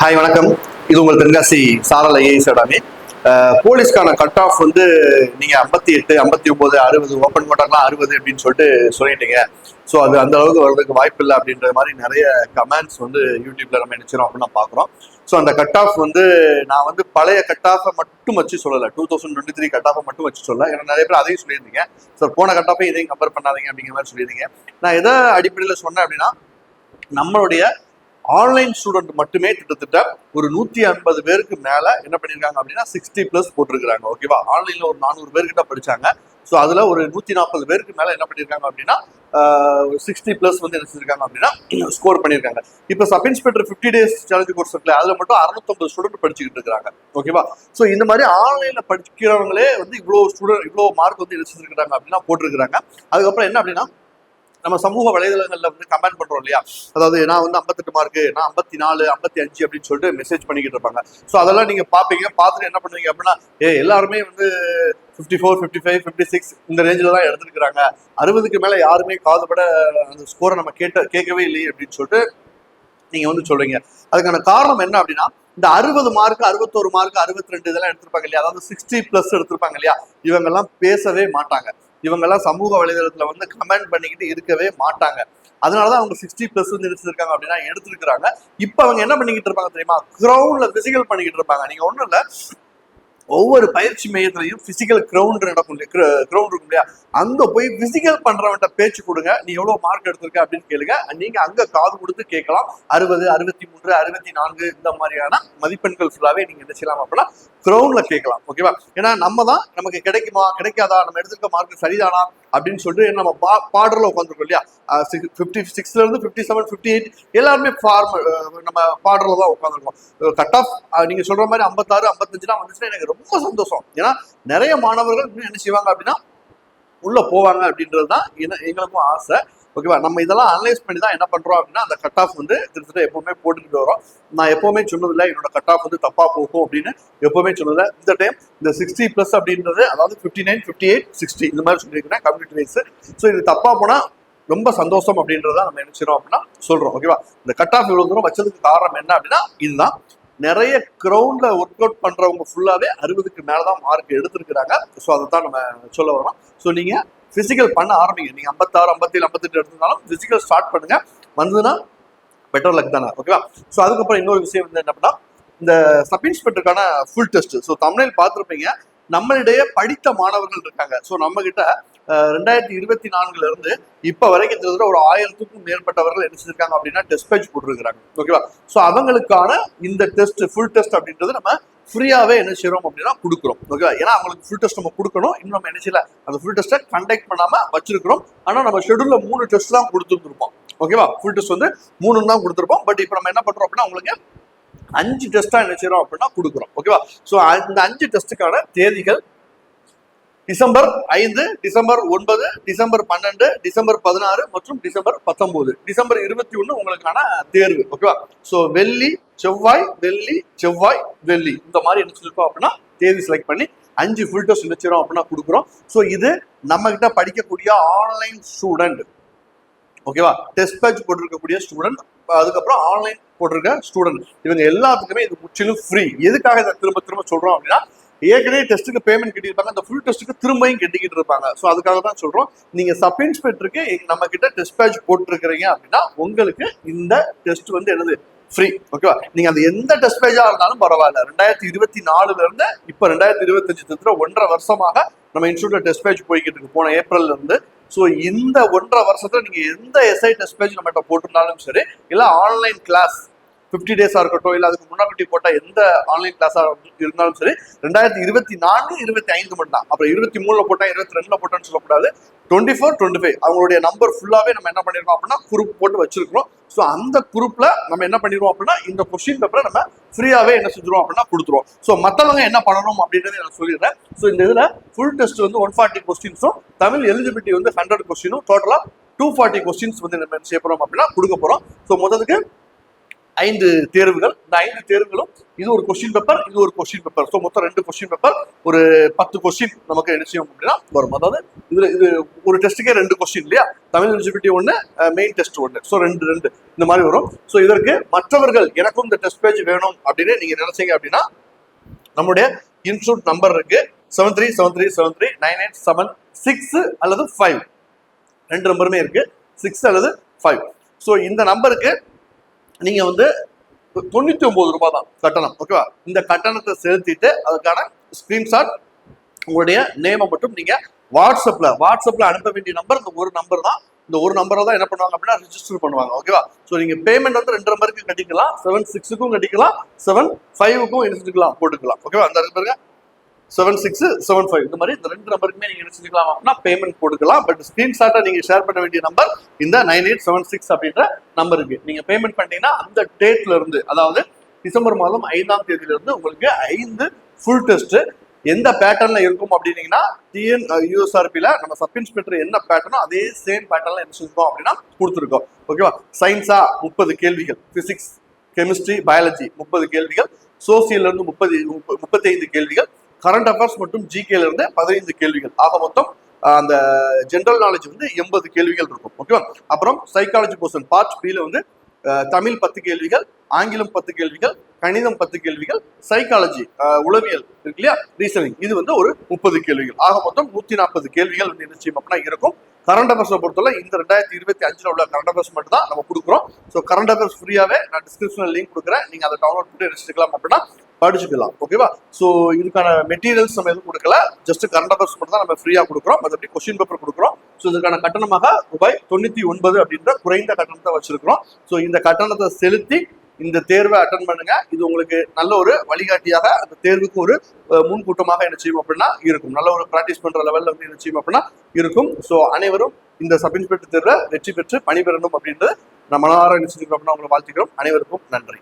Hi வணக்கம். இது உங்கள் தென்காசி சாரல் ஐஏஎஸ் அடாமி போலீஸ்க்கான கட் ஆஃப் வந்து நீங்கள் ஐம்பத்தி எட்டு ஐம்பத்தி ஒம்பது அறுபது ஓப்பன் கோட்டாலாம் அறுபது அப்படின்னு சொல்லிட்டு சொல்லிட்டீங்க. ஸோ அது அந்த அளவுக்கு வர்றதுக்கு வாய்ப்பு இல்லை அப்படின்ற மாதிரி நிறைய கமெண்ட்ஸ் வந்து யூடியூப்ல நம்ம நினைச்சிரும் அப்படின்னு பார்க்குறோம். ஸோ அந்த கட் ஆஃப் வந்து நான் வந்து பழைய கட் ஆஃபை மட்டும் வச்சு சொல்லலை. Two thousand twenty three cut ஆஃபை மட்டும் வச்சு சொல்லலை. ஏன்னா நிறைய பேர் அதையும் சொல்லியிருந்தீங்க. சார் போன கட் ஆஃபை இதையும் கம்பேர் பண்ணாதீங்க அப்படிங்கிற மாதிரி சொல்லியிருந்தீங்க. நான் எதை அடிப்படையில் சொன்னேன் அப்படின்னா நம்மளுடைய ஆன்லைன் ஸ்டூடெண்ட் மட்டுமே கிட்டத்தட்ட ஒரு நூத்தி ஐம்பது பேருக்கு மேல என்ன பண்ணிருக்காங்க அப்படின்னா சிக்ஸ்டி பிளஸ் போட்டிருக்காங்க ஓகேவா ஆன்லைன்ல ஒரு நானூறு பேர்கிட்ட படிச்சாங்க. ஸோ அதுல ஒரு நூத்தி நாற்பது பேருக்கு மேல என்ன பண்ணிருக்காங்க அப்படின்னா சிக்ஸ்டி பிளஸ் வந்து என்ன செஞ்சிருக்காங்க அப்படின்னா ஸ்கோர் பண்ணியிருக்காங்க இப்போ sub inspector fifty days challenge course இருக்குல்ல அதுல மட்டும் அறுநூத்தம்பது ஸ்டூடெண்ட் படிச்சுக்கிட்டு இருக்காங்க ஓகேவா ஸோ இந்த மாதிரி ஆன்லைன்ல படிக்கிறவங்களே வந்து இவ்வளோ ஸ்டூடெண்ட் இவ்வளோ மார்க் வந்து என்ன செஞ்சிருக்காங்க அப்படின்னா போட்டிருக்காங்க அதுக்கப்புறம் என்ன அப்படின்னா நம்ம சமூக வலைதளங்கள்ல வந்து கமெண்ட் பண்றோம் இல்லையா? அதாவது நான் வந்து ஐம்பத்தெட்டு மார்க்கு நான் ஐம்பத்தி நாலு ஐம்பத்தி அஞ்சு அப்படின்னு சொல்லிட்டு மெசேஜ் பண்ணிக்கிட்டு இருப்பாங்க. ஸோ அதெல்லாம் நீங்க பாப்பீங்க. பார்த்துட்டு என்ன பண்ணுவீங்க அப்படின்னா ஏ எல்லாருமே வந்து fifty four fifty five fifty six இந்த ரேஞ்சில் தான் எடுத்துருக்குறாங்க. அறுபதுக்கு மேலே யாருமே காதுபட அந்த ஸ்கோரை நம்ம கேட்ட கேட்கவே இல்லையே அப்படின்னு சொல்லிட்டு நீங்கள் வந்து சொல்கிறீங்க அதுக்கான காரணம் என்ன அப்படின்னா இந்த அறுபது மார்க் அறுபத்தோரு மார்க் அறுபத்தி ரெண்டு இதெல்லாம் எடுத்திருப்பாங்க இல்லையா? அதாவது சிக்ஸ்டி ப்ளஸ் எடுத்திருப்பாங்க இல்லையா? இவங்கெல்லாம் பேசவே மாட்டாங்க. இவங்கெல்லாம் சமூக வலைதளத்துல வந்து கமெண்ட் பண்ணிக்கிட்டு இருக்கவே மாட்டாங்க. அதனாலதான் அவங்க சிக்ஸ்டி பிளஸ் வந்து எடுத்திருக்காங்க அப்படின்னா எடுத்திருக்கிறாங்க. இப்ப அவங்க என்ன பண்ணிக்கிட்டு இருப்பாங்க தெரியுமா? கிரௌண்ட்ல பிசிக்கல் பண்ணிக்கிட்டு இருப்பாங்க. நீங்க ஒண்ணும் இல்ல. ஒவ்வொரு பயிற்சி மையத்திலையும் பிசிக்கல் கிரவுண்ட் நடக்கும் கிரவுண்ட் இருக்கும் இல்லையா? அங்க போய் பிசிக்கல் பண்றவன்ட்ட பேச்சு கொடுங்க. நீ எவ்வளவு மார்க் எடுத்திருக்க அப்படின்னு கேளுங்க. நீங்க அங்க காது கொடுத்து கேட்கலாம். அறுபது அறுபத்தி மூன்று அறுபத்தி நான்கு இந்த மாதிரியான மதிப்பெண்கள் ஃபுல்லாவே நீங்க என்ன செய்யலாம் அப்படின்னா கிரவுண்ட்ல கேட்கலாம். ஓகேவா ஏன்னா நம்ம தான் நமக்கு கிடைக்குமா கிடைக்காதா? நம்ம எடுத்திருக்க மார்க் சரிதானா? அப்படின்னு சொல்லிட்டு நம்ம பா பார்டரில் உட்காந்துருக்கோம் இல்லையா? ஃபிஃப்டி சிக்ஸ்லேருந்து ஃபிஃப்டி செவன் ஃபிஃப்டி எயிட் எல்லாருமே ஃபார்ம நம்ம பார்டரில் தான் உட்காந்துருக்கோம் கட் ஆஃப் நீங்கள் சொல்கிற மாதிரி ஐம்பத்தாறு ஐம்பத்தஞ்சுலாம் வந்துச்சுன்னா எனக்கு ரொம்ப சந்தோஷம். ஏன்னா நிறைய மாணவர்கள் இன்னும் என்ன செய்வாங்க அப்படின்னா உள்ளே போவாங்க அப்படின்றது தான் எங்களுக்கும் ஆசை. ஓகேவா நம்ம இதெல்லாம் அனலைஸ் பண்ணி தான் என்ன பண்றோம் அப்படின்னா அந்த கட் ஆஃப் வந்து கிட்டத்தட்ட எப்பவுமே போட்டுக்கிட்டு வரோம். நான் எப்பவுமே சொன்னதில்ல என்னோட கட் ஆஃப் வந்து தப்பா போகும் அப்படின்னு எப்பவுமே சொன்னதில்லை. இந்த டைம் இந்த சிக்ஸ்டி பிளஸ் அப்படின்றது அதாவது fifty nine fifty eight sixty இந்த மாதிரி சொல்லியிருக்கிறேன் கம்ப்யூட்டர் வைஸ் ஸோ இது தப்பா போனா ரொம்ப சந்தோஷம் அப்படின்றத நம்ம நினைச்சிரோம் அப்படின்னா சொல்றோம். ஓகேவா இந்த கட் ஆஃப் இவ்வளவு தூரம் வச்சதுக்கு காரணம் என்ன அப்படின்னா இதுதான். நிறைய கிரவுண்ட்ல ஒர்க் அவுட் பண்றவங்க ஃபுல்லாவே அறுபதுக்கு மேலதான் மார்க் எடுத்திருக்கிறாங்க. ஸோ அதை தான் நம்ம சொல்ல வரோம். ஸோ நீங்க பிசிக்கல் பண்ண ஆரம்பிங்க. நீங்க ஐம்பத்தாறு ஐம்பத்தேழு ஐம்பத்தெட்டு எடுத்திருந்தாலும் பிசிக்கல் ஸ்டார்ட் பண்ணுங்க. வந்ததுன்னா பெட்டர் லக் தானே. ஓகேவா ஸோ அதுக்கப்புறம் இன்னொரு விஷயம் வந்து என்ன பண்ணா இந்த சப் இன்ஸ்பெக்டருக்கான ஃபுல் டெஸ்ட் ஸோ தமிழில் பார்த்துருப்பீங்க. நம்மளிடையே படித்த மாணவர்கள் இருக்காங்க. ஸோ நம்ம கிட்ட ரெண்டாயிரத்தி இருபத்தி நான்குல இருந்து இப்ப வரைக்கும் கிட்டத்தட்ட ஒரு ஆயிரத்துக்கும் மேற்பட்டவர்கள் என்ன செஞ்சிருக்காங்க அப்படின்னா டெஸ்ட் பேஜ் போட்டுருக்காங்க ஓகேவா ஸோ அவங்களுக்கான இந்த டெஸ்ட் ஃபுல் டெஸ்ட் அப்படின்றது நம்ம ஃப்ரீயாகவே என்ன செய்கிறோம் அப்படின்னா கொடுக்குறோம். ஓகேவா ஏன்னா அவங்களுக்கு ஃபுல் டெஸ்ட் நம்ம கொடுக்கணும். இன்னும் நம்ம என்ன செய்யல அந்த ஃபுல் டெஸ்ட்டை கண்டக்ட் பண்ணாமல் வச்சிருக்கிறோம். ஆனால் நம்ம ஷெடியூலில் மூணு டெஸ்ட் தான் கொடுத்துருந்துருப்போம். ஓகேவா ஃபுல் டெஸ்ட் வந்து மூணு தான் கொடுத்துருப்போம். பட் இப்போ நம்ம என்ன பண்ணுறோம் அப்படின்னா உங்களுக்கு அஞ்சு டெஸ்ட்டாக என்ன செய்கிறோம் அப்படின்னா கொடுக்குறோம். ஓகேவா ஸோ அந்த அஞ்சு டெஸ்ட்டுக்கான தேதிகள் டிசம்பர் ஐந்து டிசம்பர் ஒன்பது டிசம்பர் பன்னெண்டு டிசம்பர் பதினாறு மற்றும் டிசம்பர் பத்தொன்பது. டிசம்பர் இருபத்தி ஒன்று உங்களுக்கான தேர்வு. ஓகேவா ஸோ வெள்ளி செவ்வாய் வெள்ளி செவ்வாய் வெள்ளி. இந்த மாதிரி என்ன சொல்லிருக்கோம் அப்படின்னா தேதி செலக்ட் பண்ணி அஞ்சு ஃபுல் டெஸ்ட் அப்படின்னா கொடுக்குறோம். ஸோ இது நம்ம கிட்ட படிக்கக்கூடிய ஆன்லைன் ஸ்டூடெண்ட் ஓகேவா டெஸ்ட் பேட்ச் போட்டிருக்கக்கூடிய ஸ்டூடெண்ட் அதுக்கப்புறம் ஆன்லைன் போட்டிருக்க ஸ்டூடெண்ட் இவங்க எல்லாத்துக்குமே இது முற்றிலும் ஃப்ரீ எதுக்காக இதை திரும்ப திரும்ப சொல்றோம் அப்படின்னா ஏற்கனவே டெஸ்ட்டுக்கு பேமெண்ட் கட்டியிருப்பாங்க. அந்த ஃபுல் டெஸ்ட்டுக்கு திரும்பியும் கட்டிக்கிட்டு இருப்பாங்க. ஸோ அதுக்காக தான் சொல்கிறோம் நீங்கள் சப் இன்ஸ்பெக்டருக்கு நம்ம கிட்ட டெஸ்ட் பேட்ச் போட்டிருக்கிறீங்க அப்படின்னா உங்களுக்கு இந்த டெஸ்ட் வந்து என்னது? ஃப்ரீ ஓகேவா நீங்க அந்த எந்த டெஸ்ட் பேஜா இருந்தாலும் பரவாயில்ல. ரெண்டாயிரத்தி இருபத்தி நாலுல இருந்து இப்ப ரெண்டாயிரத்தி இருபத்தஞ்சு தவிர ஒன்றரை வருஷமாக நம்ம இன்ஸ்டியூட்ல டெஸ்ட் பேஜ் போய்கிட்டு இருக்கு. போன ஏப்ரல்ல இருந்து. ஸோ இந்த ஒன்றரை வருஷத்துல நீங்க எந்த எஸ்ஐ டெஸ்ட் பேஜ் நம்மகிட்ட போட்டிருந்தாலும் சரி இல்ல ஆன்லைன் கிளாஸ் ஃபிஃப்டி டேஸாக இருக்கட்டும் இல்லை அதுக்கு முன்னாடி போட்டால் எந்த ஆன்லைன் கிளாஸாக இருந்தாலும் சரி ரெண்டாயிரத்தி இருபத்தி நான்கு இருபத்தி ஐந்து மட்டும் அப்புறம் இருபத்தி மூணில் போட்டால் இருபத்தி ரெண்டில் போட்டான்னு சொல்லக்கூடாது. டுவெண்ட்டி ஃபோர் டுவெண்ட்டி ஃபைவ் அவங்களுடைய நம்பர் ஃபுல்லாகவே நம்ம என்ன பண்ணிருக்கோம் அப்படின்னா குரூப் போட்டு வச்சிருக்கிறோம். ஸோ அந்த குரூப்பில் நம்ம என்ன பண்ணிடுவோம் அப்படின்னா இந்த கொஸ்டின் பேப்பரை நம்ம ஃப்ரீயாகவே என்ன செஞ்சிருவோம் அப்படின்னா கொடுத்துருவோம். ஸோ மற்றவங்க என்ன பண்ணணும் அப்படின்றத நான் சொல்லிடுறேன். ஸோ இந்த இதில் ஃபுல் டெஸ்ட் வந்து ஒன் ஃபார்ட்டி கொஸ்டின்ஸும் தமிழ் எலிஜிபிலிட்டி வந்து ஹண்ட்ரட் கொஸ்டினும் டோட்டலாக டூ ஃபார்ட்டி கொஸ்டின்ஸ் வந்து நம்ம என்ன செய்ய போகிறோம் அப்படின்னா கொடுக்க போகிறோம் ஸோ முதலுக்கு ஐந்து தேர்வுகள். இந்த ஐந்து தேர்வுகளும் இது ஒரு கொஸ்டின் பேப்பர் இது ஒரு கொஸ்டின் பேப்பர் ஸோ மொத்தம் ரெண்டு கொஸ்டின் பேப்பர் ஒரு பத்து கொஸ்டின் நமக்கு என்ன செய்யும் அப்படின்னா வரும். அதாவது இதில் இது ஒரு டெஸ்ட்டுக்கே ரெண்டு கொஸ்டின் இல்லையா? தமிழ் எலிஜிபிலிட்டி ஒன்று மெயின் டெஸ்ட் ஒன்று ஸோ ரெண்டு ரெண்டு. இந்த மாதிரி வரும். ஸோ இதற்கு மற்றவர்கள் எனக்கும் இந்த டெஸ்ட் பேஜ் வேணும் அப்படின்னு நீங்கள் நினைச்சீங்க அப்படின்னா நம்முடைய இன்ஸ்டியூட் நம்பர் இருக்கு. Seven three seven three seven three nine eight seven six அல்லது ஃபைவ் ரெண்டு நம்பருமே இருக்கு. சிக்ஸ் அல்லது ஃபைவ் ஸோ இந்த நம்பருக்கு நீங்க வந்து தொண்ணூத்தி ஒன்பது ரூபாய் தான் கட்டணம் ஓகேவா இந்த கட்டணத்தை செலுத்திட்டு அதுக்கான ஸ்கிரீன்ஷாட் உங்களுடைய நேமை மட்டும் நீங்க வாட்ஸ்அப்ல வாட்ஸ்அப்ல அனுப்ப வேண்டிய நம்பர் இந்த ஒரு நம்பர் தான். இந்த ஒரு நம்பரை தான் என்ன பண்ணுவாங்க அப்படின்னா ரிஜிஸ்டர் பண்ணுவாங்க ஓகேவா ஸோ நீங்க பேமெண்ட் வந்து ரெண்டு நம்பருக்கு கட்டிக்கலாம் செவன் சிக்ஸுக்கும் கட்டிக்கலாம் செவன் ஃபைவுக்கும் எடுத்துக்கலாம் போட்டுக்கலாம் ஓகேவா அந்த பாருங்க செவன் சிக்ஸ் செவன் ஃபைவ் இந்த மாதிரி இந்த ரெண்டு நம்பருக்குமே நீங்க என்ன செஞ்சுக்கலாம் அப்படின்னா பேமெண்ட் கொடுக்கலாம். பட் ஸ்கிரீன்ஷாட்டை நீங்க ஷேர் பண்ண வேண்டிய நம்பர் இந்த நைன் எயிட் செவன் சிக்ஸ் அப்படின்ற நம்பருக்கு நீங்க பேமெண்ட் பண்ணீங்கன்னா அந்த டேட்ல இருந்து அதாவது டிசம்பர் மாதம் ஐந்தாம் தேதியில இருந்து உங்களுக்கு ஐந்து ஃபுல் டெஸ்ட் எந்த பேட்டர்ன்ல இருக்கும் அப்படின்னீங்கன்னா டிஎன் யூஎஸ்ஆர்பியில நம்ம சப் இன்ஸ்பெக்டர் என்ன பேட்டர்னோ அதே சேம் பேட்டர்ன்ல என்ன செஞ்சிருக்கோம் அப்படின்னா கொடுத்துருக்கோம். ஓகேவா சயின்ஸா முப்பது கேள்விகள். பிசிக்ஸ் கெமிஸ்ட்ரி பயாலஜி முப்பது கேள்விகள். சோசியல்ல இருந்து முப்பது முப்பத்தி ஐந்து கேள்விகள். கரண்ட் அஃபேர்ஸ் மற்றும் ஜிகேல இருந்து பதினைந்து கேள்விகள். ஆக மொத்தம் அந்த ஜென்ரல் நாலேஜ் வந்து எண்பது கேள்விகள் இருக்கும். ஓகேவா அப்புறம் சைக்காலஜி போர்ஷன் பார்ட் பில வந்து தமிழ் பத்து கேள்விகள் ஆங்கிலம் பத்து கேள்விகள் கணிதம் பத்து கேள்விகள் சைக்காலஜி உளவியல் இருக்கு இல்லையா? ரீசனிங் இது வந்து ஒரு முப்பது கேள்விகள். ஆக மொத்தம் நூத்தி நாற்பது கேள்விகள் வந்து என்ன செய்யும் அப்படின்னா இருக்கும். கரண்ட் அஃபேர்ஸை பொறுத்தவரை இந்த ரெண்டாயிரத்தி இருபத்தி அஞ்சில் உள்ள கரண்ட் அஃபேர்ஸ் மட்டும் தான் நம்ம கொடுக்குறோம். ஸோ கரண்ட் அஃபேர்ஸ் ஃப்ரீயாகவே நான் டிஸ்கிரிப்ஷனில் லிங்க் கொடுக்குறேன். நீங்கள் அதை டவுன்லோட் பண்ணி எடுத்துக்கலாம் அப்படின்னா படிச்சுக்கலாம். ஓகேவா ஸோ இதுக்கான மெட்டீரியல்ஸ் நம்ம எதுவும் கொடுக்கல. ஜஸ்ட் கரண்ட் அஃபேர்ஸ் மட்டும் தான் நம்ம ஃப்ரீயாக கொடுக்குறோம். மற்றபடி கொஸ்டின் பேப்பர் கொடுக்குறோம். ஸோ இதுக்கான கட்டணமாக ரூபாய் தொண்ணூற்றி ஒன்பது அப்படின்ற குறைந்த கட்டணத்தை வச்சிருக்கிறோம். ஸோ இந்த கட்டணத்தை செலுத்தி இந்த தேர்வை அட்டன் பண்ணுங்க. இது உங்களுக்கு நல்ல ஒரு வழிகாட்டியாக அந்த தேர்வுக்கு ஒரு முன்கூட்டமாக என்ன செய்யும் அப்படின்னா இருக்கும். நல்ல ஒரு ப்ராக்டிஸ் பண்ற லெவலில் வந்து என்ன செய்யும் அப்படின்னா இருக்கும். ஸோ அனைவரும் இந்த சப் இன்ஸ்பெக்டர் தேர்வை வெற்றி பெற்று பணிபெறணும் அப்படின்றது நம்ம மனதார என்ன செஞ்சுக்கிறோம் அப்படின்னா உங்களை வாழ்த்துக்கிறோம். அனைவருக்கும் நன்றி.